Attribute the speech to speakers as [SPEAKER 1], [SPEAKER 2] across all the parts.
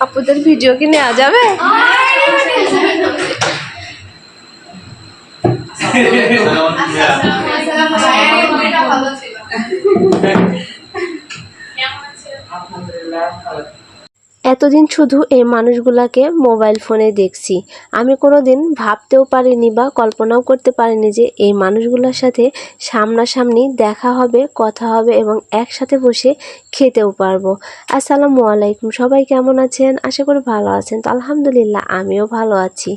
[SPEAKER 1] আপুদের ভিডিও কি নেওয়া যাবে এতদিন শুধু এই মানুষগুলাকে মোবাইল ফোনে দেখছি। আমি কোনো দিন ভাবতেও পারিনি বা কল্পনাও করতে পারিনি যে এই মানুষগুলোর সাথে সামনাসামনি দেখা হবে, কথা হবে এবং একসাথে বসে খেতেও পারব। আসসালামু আলাইকুম, সবাই কেমন আছেন? আশা করি ভালো আছেন। তো আলহামদুলিল্লাহ, আমিও ভালো আছি।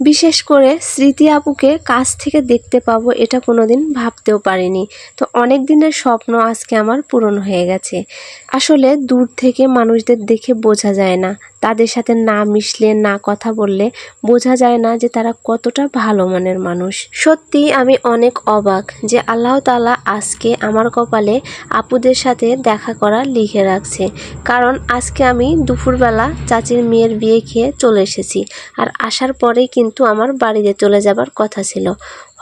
[SPEAKER 1] বিশেষ করে স্মৃতি আপুকে কাছ থেকে দেখতে পাবো এটা কোনো দিন ভাবতেও পারিনি। তো অনেক দিনের স্বপ্ন আজকে আমার পূরণ হয়ে গেছে। আসলে দূর থেকে মানুষদের দেখে বোঝা যায় না তাদের সাথে না মিশলে, না কথা বললে বোঝা যায় না যে তারা কতটা ভালো মনের মানুষ। সত্যি আমি অনেক অবাক যে আল্লাহ তাআলা আজকে আমার কপালে আপুদের সাথে দেখা করা লিখে রাখছে। কারণ আজকে আমি দুপুরবেলা চাচির মেয়ের বিয়ে খেয়ে চলে এসেছি। আর আসার পরেই কিন্তু আমার বাড়িতে চলে যাবার কথা ছিল।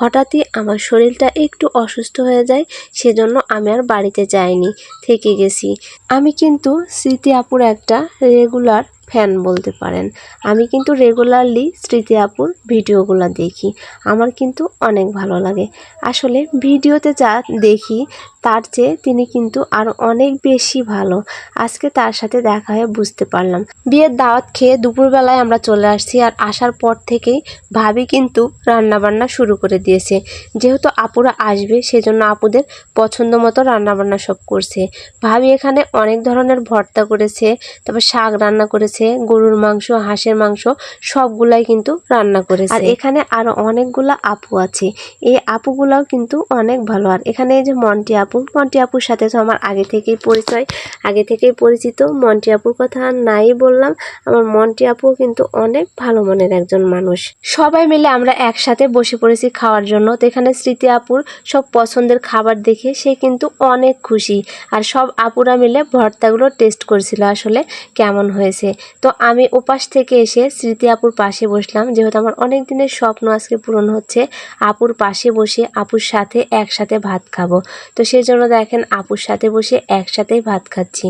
[SPEAKER 1] হঠাৎই আমার শরীরটা একটু অসুস্থ হয়ে যায়, সেজন্য আমি আর বাড়িতে যাইনি, থেকে গেছি। আমি কিন্তু স্মৃতি আপুর একটা রেগুলার ফ্যান বলতে পারেন। আমি কিন্তু রেগুলারলি স্মৃতি আপুর ভিডিওগুলো দেখি। আমার কিন্তু অনেক ভালো লাগে। আসলে ভিডিওতে যা দেখি তার চেয়ে তিনি কিন্তু আরও অনেক বেশি ভালো। আজকে তার সাথে দেখা হয়ে বুঝতে পারলাম। বিয়ের দাওয়াত খেয়ে দুপুরবেলায় আমরা চলে আসছি আর আসার পর থেকেই ভাবি কিন্তু রান্নাবান্না শুরু করে দিয়েছে। যেহেতু আপুরা আসবে, সেজন্য আপুদের পছন্দ মতো রান্নাবান্না সব করছে। ভাবি এখানে অনেক ধরনের ভর্তা করেছে, তারপর শাক রান্না করেছে, গরুর মাংস, হাঁসের মাংস, সবগুলাই কিন্তু রান্না করেছে। আর এখানে আরও অনেকগুলা আপু আছে। এই আপুগুলাও কিন্তু অনেক ভালো। আর এখানে এই যে মন্টি আপু মন্টি আপুর সাথে তো আমার আগে থেকেই পরিচয়। আগে থেকেই পরিচিত। মন্টি আপুর কথা নাই বললাম। আমার মন্টি আপু কিন্তু অনেক ভালো মনের একজন মানুষ। সবাই মিলে আমরা একসাথে বসে পড়েছি খাওয়ার জন্য। তো এখানে স্মৃতি আপুর সব পছন্দের খাবার দেখে সে কিন্তু অনেক খুশি। আর সব আপুরা মিলে ভর্তাগুলো টেস্ট করছিল আসলে কেমন হয়েছে। তো আমি ওপাশ থেকে এসে স্মৃতি আপুর পাশে বসলাম। যেহেতু আমার অনেক দিনের স্বপ্ন আজকে পূরণ হচ্ছে, আপুর পাশে বসে আপুর সাথে একসাথে ভাত খাব। তো সেই জন্য দেখেন, আপুর সাথে বসে একসাথেই ভাত খাচ্ছি।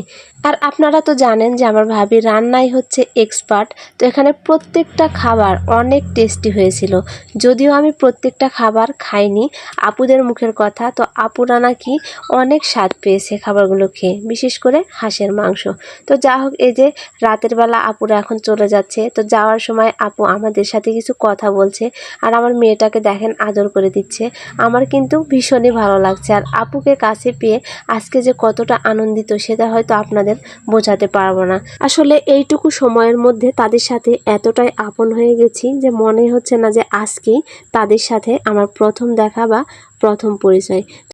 [SPEAKER 1] আর আপনারা তো জানেন যে আমার ভাবি রান্নাই হচ্ছে এক্সপার্ট তো এখানে প্রত্যেকটা খাবার অনেক টেস্টি হয়েছিল। যদিও আমি প্রত্যেকটা খাবার খাইনি, আপুদের মুখের কথা, তো আপুরা নাকি অনেক স্বাদ পেয়েছে খাবারগুলো খেয়ে, বিশেষ করে হাঁসের মাংস। তো যা হোক, এই যে রাতের বেলা আপুরা এখন চলে যাচ্ছে, তো যাওয়ার সময় আপু আমাদের সাথে কিছু কথা বলছে, আর আমার মেয়েটাকে দেখেন আদর করে দিচ্ছে। আমার কিন্তু ভীষণই ভালো লাগছে, আর আপুকে কাছে পেয়ে আজকে যে কতটা আনন্দিত সেটা হয়তো আপনাদের বোঝাতে পারব না। আসলে এইটুকু সময়ের মধ্যে তাদের সাথে এতটাই আপন হয়ে গেছি যে মনে হচ্ছে না যে আজকেই তাদের সাথে আমার প্রথম দেখা বা প্রথম পরিচয়।